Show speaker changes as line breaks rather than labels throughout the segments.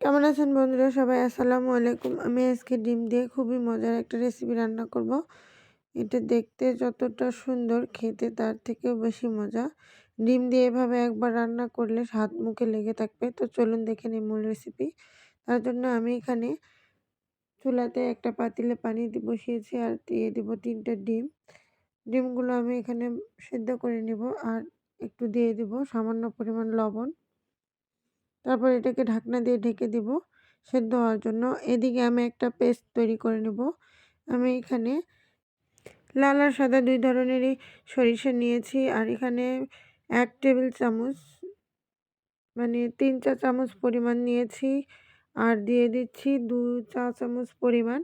কেমন আছেন বন্ধুরা? সবাই আসসালামু আলাইকুম। আমি আজকে ডিম দিয়ে খুবই মজার একটা রেসিপি রান্না করব। এটা দেখতে যতটা সুন্দর, খেতে তার থেকেও বেশি মজা। ডিম দিয়ে এভাবে একবার রান্না করলে হাত মুখে লেগে থাকবে। তো চলুন দেখে নিই মূল রেসিপি তার জন্য আমি এখানে চুলাতে একটা পাতিলে পানি বসিয়েছি আর দিয়ে দিব তিনটে ডিম। ডিমগুলো আমি এখানে সেদ্ধ করে নিব আর একটু দিয়ে দিব সামান্য পরিমাণ লবণ। তারপর এটাকে ঢাকনা দিয়ে ঢেকে দিব সেদ্ধ হওয়ার জন্য। এদিকে আমি একটা পেস্ট তৈরি করে নেব। আমি এখানে লাল আর সাদা দুই ধরনেরই সরিষা নিয়েছি আর এখানে এক টেবিল চামচ মানে তিন চা চামচ পরিমাণ নিয়েছি আর দিয়ে দিচ্ছি দু চা চামচ পরিমাণ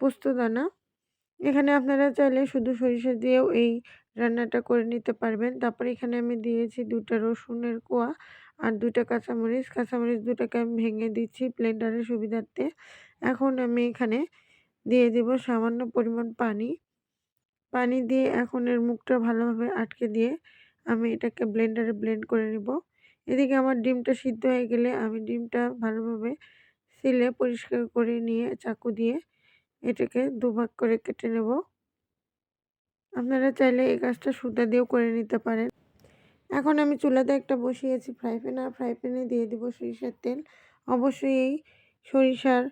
পোস্তদানা এখানে আপনারা চাইলে শুধু সরিষা দিয়েও এই রান্নাটা করে নিতে পারবেন। তারপর এখানে আমি দিয়েছি দুটা রসুনের কোয়া আর দুটা কাঁচামরিচ কাঁচামরিচ দুটাকে আমি ভেঙে দিচ্ছি ব্লেন্ডারের সুবিধার্থে। এখন আমি এখানে দিয়ে দেব সামান্য পরিমাণ পানি। পানি দিয়ে এখন এর মুখটা ভালোভাবে আটকে দিয়ে আমি এটাকে ব্লেন্ডারে ব্লেন্ড করে নেব। এদিকে আমার ডিমটা সিদ্ধ হয়ে গেলে আমি ডিমটা ভালোভাবে সিলে পরিষ্কার করে নিয়ে চাকু দিয়ে এটাকে দুভাগ করে কেটে নেব। আপনারা চাইলে এই কাজটা সুতা দিয়েও করে নিতে পারেন। এখন আমি চুলাতে একটা বসিয়েছি ফ্রাই প্যান আর ফ্রাই প্যানে দিয়ে দেবো সরিষার তেল। অবশ্যই এই সরিষার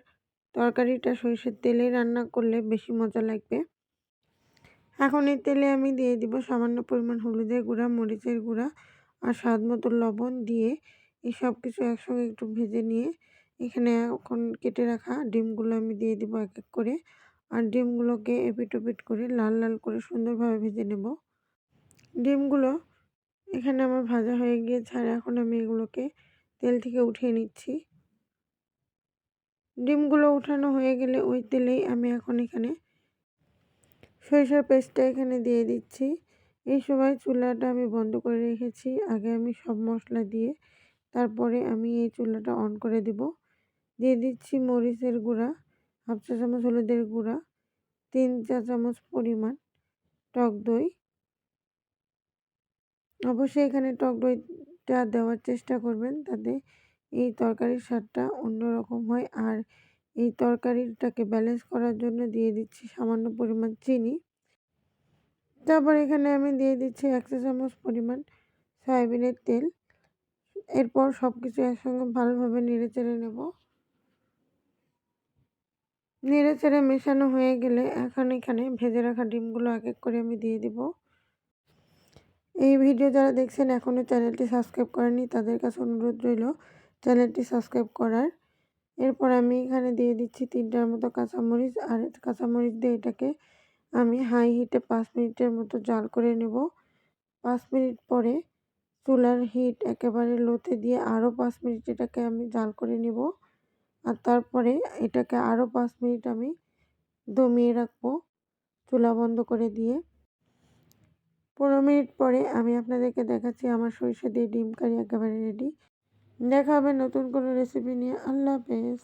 তরকারিটা সরিষার তেলে রান্না করলে বেশি মজা লাগবে। এখন এই তেলে আমি দিয়ে দিব সামান্য পরিমাণ হলুদের গুঁড়া, মরিচের গুঁড়া, আর স্বাদ মতো লবণ দিয়ে এই সব কিছু একসঙ্গে একটু ভেজে নিয়ে এখানে এখন কেটে রাখা ডিমগুলো আমি দিয়ে দিব এক এক করে। আর ডিমগুলোকে এপিট ওপিট করে লাল লাল করে সুন্দরভাবে ভেজে নেব। ডিমগুলো এখানে আমার ভাজা হয়ে গিয়েছে আর এখন আমি এগুলোকে তেল থেকে উঠিয়ে নিচ্ছি। ডিমগুলো উঠানো হয়ে গেলে ওই তেলেই আমি এখন এখানে সরিষার পেস্টটা এখানে দিয়ে দিচ্ছি। এই সময় চুলাটা আমি বন্ধ করে রেখেছি। আগে আমি সব মশলা দিয়ে তারপরে আমি এই চুলাটা অন করে দেব। দিয়ে দিচ্ছি মরিচের গুঁড়া, হাফ চা চামচ হলুদের গুঁড়া, তিন চা চামচ পরিমাণ টক দই অবশ্যই এখানে টক দইটা দেওয়ার চেষ্টা করবেন। তাতে এই তরকারির স্বাদটা অন্যরকম হয়। আর এই তরকারিটাকে ব্যালেন্স করার জন্য দিয়ে দিচ্ছি সামান্য পরিমাণ চিনি। তারপর এখানে আমি দিয়ে দিচ্ছি একশো চামচ পরিমাণ সয়াবিনের তেল। এরপর সব কিছু একসঙ্গে ভালোভাবে নেড়ে চেড়ে নেব। নেড়ে চেড়ে মেশানো হয়ে গেলে এখন এখানে ভেজে রাখা ডিমগুলো এক এক করে আমি দিয়ে দিব। এই ভিডিও যারা দেখছেন এখনও চ্যানেলটি সাবস্ক্রাইব করেনি তাদের কাছে অনুরোধ রইল চ্যানেলটি সাবস্ক্রাইব করার। এরপর আমি এখানে দিয়ে দিচ্ছি তিনটার মতো কাঁচামরিচ, আর কাঁচামরিচ দিয়ে এটাকে আমি হাই হিটে পাঁচ মিনিটের মতো জাল করে নেব। পাঁচ মিনিট পরে চুলার হিট একেবারে লোতে দিয়ে আরও পাঁচ মিনিট এটাকে আমি জাল করে নেব। আর তারপরে এটাকে আরও পাঁচ মিনিট আমি দমিয়ে রাখব চুলা বন্ধ করে দিয়ে। পনেরো মিনিট পরে আমি আপনাদেরকে দেখাচ্ছি আমার সরিষা দিয়ে ডিম কারি একেবারে রেডি দেখা হবে নতুন কোনো রেসিপি নিয়ে। আল্লাহ হাফেজ।